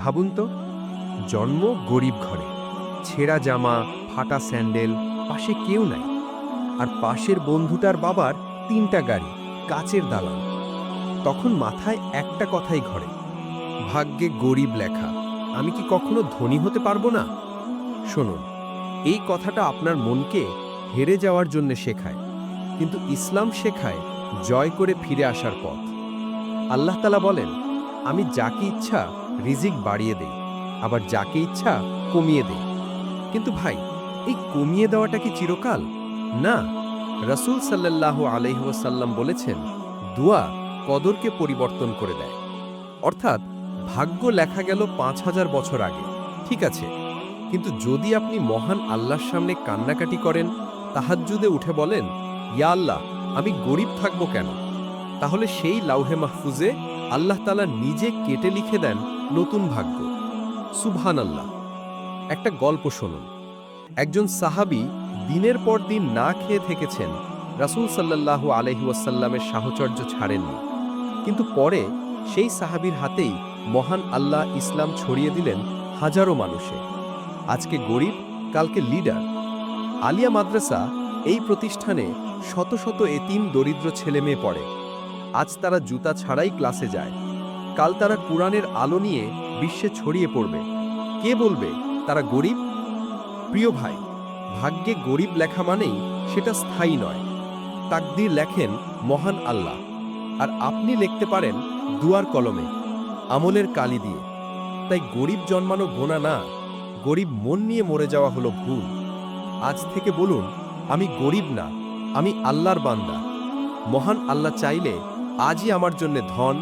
ভাবুন তো, জন্ম গরিব ঘরে, ছেঁড়া জামা, ফাটা স্যান্ডেল, পাশে কেউ নাই। আর পাশের বন্ধুটার বাবার তিনটা গাড়ি, কাচের দালান। তখন মাথায় একটা কথাই ঘরে, ভাগ্যে গরিব লেখা, আমি কি কখনো ধনী হতে পারব না? শুনুন, এই কথাটা আপনার মনকে হেরে যাওয়ার জন্য শেখায়, কিন্তু ইসলাম শেখায় জয় করে ফিরে আসার পথ। আল্লাহ তালা বলেন, আমি যাকে ইচ্ছা রিজিক বাড়িয়ে দেই, আবার যাকে ইচ্ছা কমিয়ে দেই। কিন্তু ভাই, এই কমিয়ে দেওয়াটা কি চিরকাল? না, রসুল সাল্লাহ আলহিহাসাল্লাম বলেছেন, দুয়া কদরকে পরিবর্তন করে দেয়। অর্থাৎ, ভাগ্য লেখা গেল পাঁচ হাজার বছর আগে, ঠিক আছে। কিন্তু যদি আপনি মহান আল্লাহর সামনে কান্নাকাটি করেন, তাহাজ্জুদে উঠে বলেন, ইয়া আল্লাহ, আমি গরিব থাকব কেন? তাহলে সেই লাউহে মাহফুজে আল্লাহ তালা নিজে কেটে লিখে দেন নতুন ভাগ্য। সুবহান আল্লাহ একটা গল্প শুনুন। একজন সাহাবী দিনের পর দিন না খেয়ে থেকেছেন, রাসূল সাল্লাল্লাহু আলহি ওয়াসাল্লামের সাহচর্য ছাড়েননি। কিন্তু পরে সেই সাহাবীর হাতেই মহান আল্লাহ ইসলাম ছড়িয়ে দিলেন হাজারো মানুষে। আজকে গরিব, কালকে লিডার। আলিয়া মাদ্রাসা এই প্রতিষ্ঠানে শত শত এতিম দরিদ্র ছেলে মেয়ে পড়ে। আজ তারা জুতা ছাড়াই ক্লাসে যায়। কাল তারা কোরআনের আলো নিয়ে বিশ্বে ছড়িয়ে পড়বে। কে বলবে, তারা গরিব? প্রিয় ভাই, ভাগ্যে গরিব লেখা মানেই সেটা স্থায়ী নয়। তাকদির লেখেন মহান আল্লাহ, আর আপনি লিখতে পারেন দুয়ার কলমে, আমলের কালি দিয়ে। তাই গরিব জন্মানো গোনা না, গরিব মন নিয়ে মরে যাওয়া হলো ভুল। আজ থেকে বলুন, আমি গরিব না, আমি আল্লাহর বান্দা। মহান আল্লাহ চাইলে আজই আমার জন্য ধন,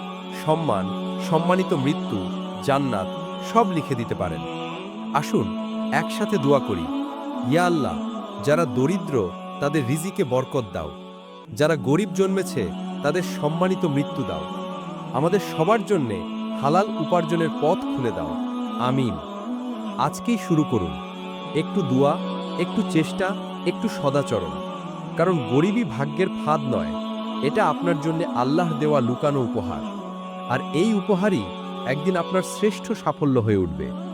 সম্মান সম্মানিত মৃত্যু, জান্নাত, সব লিখে দিতে পারেন। আসুন, একসাথে দোয়া করি। ইয়া আল্লাহ, যারা দরিদ্র, তাদের রিজিকে বরকত দাও। যারা গরিব জন্মেছে, তাদের সম্মানিত মৃত্যু দাও। আমাদের সবার জন্যে হালাল উপার্জনের পথ খুলে দাও। আমিন। আজকেই শুরু করুন। একটু দোয়া, একটু চেষ্টা, একটু সদাচরণ। কারণ গরিবই ভাগ্যের ফাঁদ নয়। এটা আপনার জন্য আল্লাহ দেওয়া লুকানো উপহার। আর এই উপহারই একদিন আপনার শ্রেষ্ঠ সাফল্য হয়ে উঠবে।